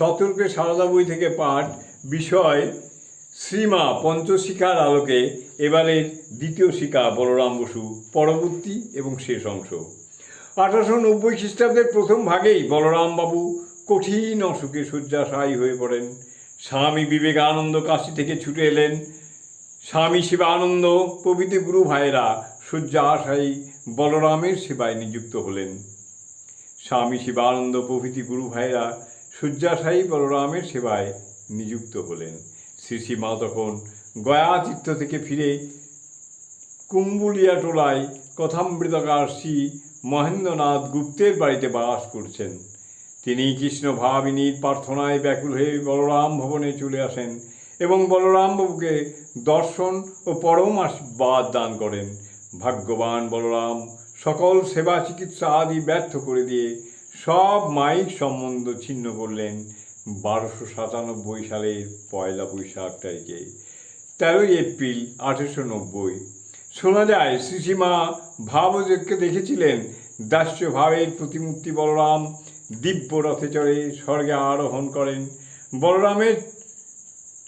সতর্কে সারদা বই থেকে পাঠ বিষয় শ্রীমা পঞ্চশিখার আলোকে এবারের দ্বিতীয় শিখা বলরাম বসু পরবর্তী এবং শেষ অংশ। আঠারোশো নব্বই খ্রিস্টাব্দের প্রথম ভাগেই বলরামবাবু কঠিন অসুখে শয্যাশায়ী হয়ে পড়েন। স্বামী বিবেকানন্দ কাশী থেকে ছুটে এলেন। স্বামী শিবানন্দ প্রভৃতি গুরু ভাইয়েরা শয্যাশায়ী বলরামের সেবায় নিযুক্ত হলেন। স্বামী শিবানন্দ প্রভৃতি গুরু ভাইয়েরা শয্যাশায়ী বলরামের সেবায় নিযুক্ত হলেন। শ্রী শ্রীমা তখন গয়া থেকে ফিরে কুম্বুলিয়া টোলায় কথামৃতকার শ্রী মহেন্দ্রনাথ গুপ্তের বাড়িতে বাস করছেন। তিনি কৃষ্ণ ভাবিনীর প্রার্থনায় ব্যাকুল হয়ে বলরাম ভবনে চলে আসেন এবং বলরাম বাবুকে দর্শন ও পরম আশীর্বাদ দান করেন। ভাগ্যবান বলরাম সকল সেবা চিকিৎসা আদি ব্যর্থ করে দিয়ে সব মাইক সম্বন্ধ ছিন্ন করলেন বারোশো সাতানব্বই সালের পয়লা বৈশাখ তারিখে। তেরোই এপ্রিল আঠেরোশো নব্বই। শোনা যায় শ্রীসীমা ভাবযোগকে দেখেছিলেন দাস্য ভাবের প্রতিমূর্তি বলরাম দিব্য রথে চড়ে স্বর্গে আরোহণ করেন। বলরামের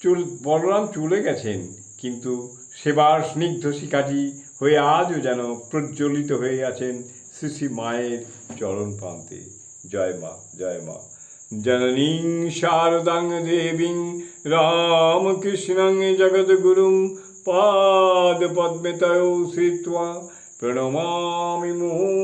চুল, বলরাম চলে গেছেন, কিন্তু সেবার স্নিগ্ধ শিকাটি হয়ে আজও যেন প্রজ্বলিত হয়ে আছেন শ্রী শ্রী মায়ের চরণ প্রান্তে। জয় মা জয় মা। জননীং শারদাং দেবীং রামকৃষ্ণং জগদ্গুরুং পাদ পদ্মে তয়ৌ শ্রিত্বা প্রণমামি মুহুর্মুহু জয় মা জয় মা